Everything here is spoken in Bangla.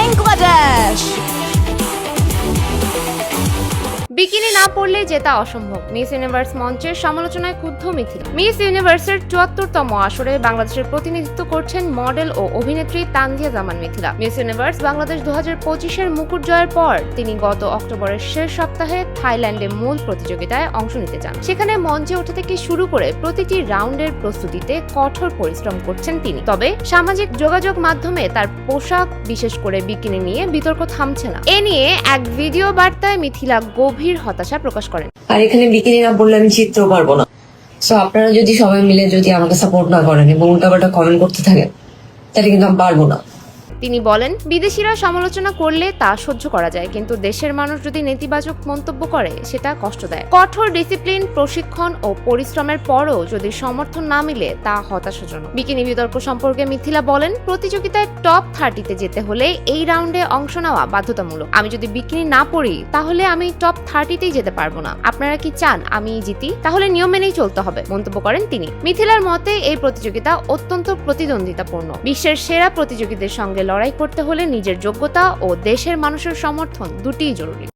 বাংলাদেশ বিকিনি না পড়লে জেতা অসম্ভব। মিস ইউনিভার্স মঞ্চের সমালোচনায় ক্ষুব্ধ মিথিলা। মিস ইউনিভার্সের চুয়াত্তরতম আসরে বাংলাদেশের প্রতিনিধিত্ব করছেন মডেল ও অভিনেত্রী তানজিয়া জামান মিথিলা। মিস ইউনিভার্স বাংলাদেশ দু হাজার পঁচিশের মুকুট জয়ের পর তিনি গত অক্টোবরের শেষ সপ্তাহে থাইল্যান্ডে মূল প্রতিযোগিতায় অংশ নিতে যান সেখানে মঞ্চে ওঠা থেকে শুরু করে প্রতিটি রাউন্ডের প্রস্তুতিতে কঠোর পরিশ্রম করছেন তিনি। তবে সামাজিক যোগাযোগ মাধ্যমে তার পোশাক, বিশেষ করে বিকিনি নিয়ে বিতর্ক থামছে না। এ নিয়ে এক ভিডিও বার্তায় মিথিলা গভীর হতাশা প্রকাশ করেন। আর এখানে বিকিনি না বললে আমি জিততেও পারব না। সো আপনারা যদি সবাই মিলে যদি আমাকে সাপোর্ট না করেন এবং উল্টা উল্টাপাল্টা কমেন্ট করতে থাকেন, তাহলে কিন্তু আমি পারব না। তিনি বলেন, বিদেশিরা সমালোচনা করলে তা সহ্য করা যায়, কিন্তু দেশের মানুষ যদি নেতিবাচক মন্তব্য করে, সেটা কষ্ট দেয়। কঠোর ডিসিপ্লিন, প্রশিক্ষণ ও পরিশ্রমের পরও যদি সমর্থন না মিলে, তা হতাশাজনক। বিকিনি বিতর্ক সম্পর্কে মিথিলা বলেন, প্রতিযোগিতায় টপ থার্টিতে যেতে হলে এই রাউন্ডে অংশ নেওয়া বাধ্যতামূলক। আমি যদি বিকিনি না পড়ি, তাহলে আমি টপ থার্টিতেই যেতে পারব না। আপনারা কি চান আমি জিতি? তাহলে নিয়ম মেনেই চলতে হবে, মন্তব্য করেন তিনি। মিথিলার মতে, এই প্রতিযোগিতা অত্যন্ত প্রতিদ্বন্দ্বিতাপূর্ণ। বিশ্বের সেরা প্রতিযোগীদের সঙ্গে লড়াই করতে হলে নিজের যোগ্যতা ও দেশের মানুষের সমর্থন দুটিই জরুরি।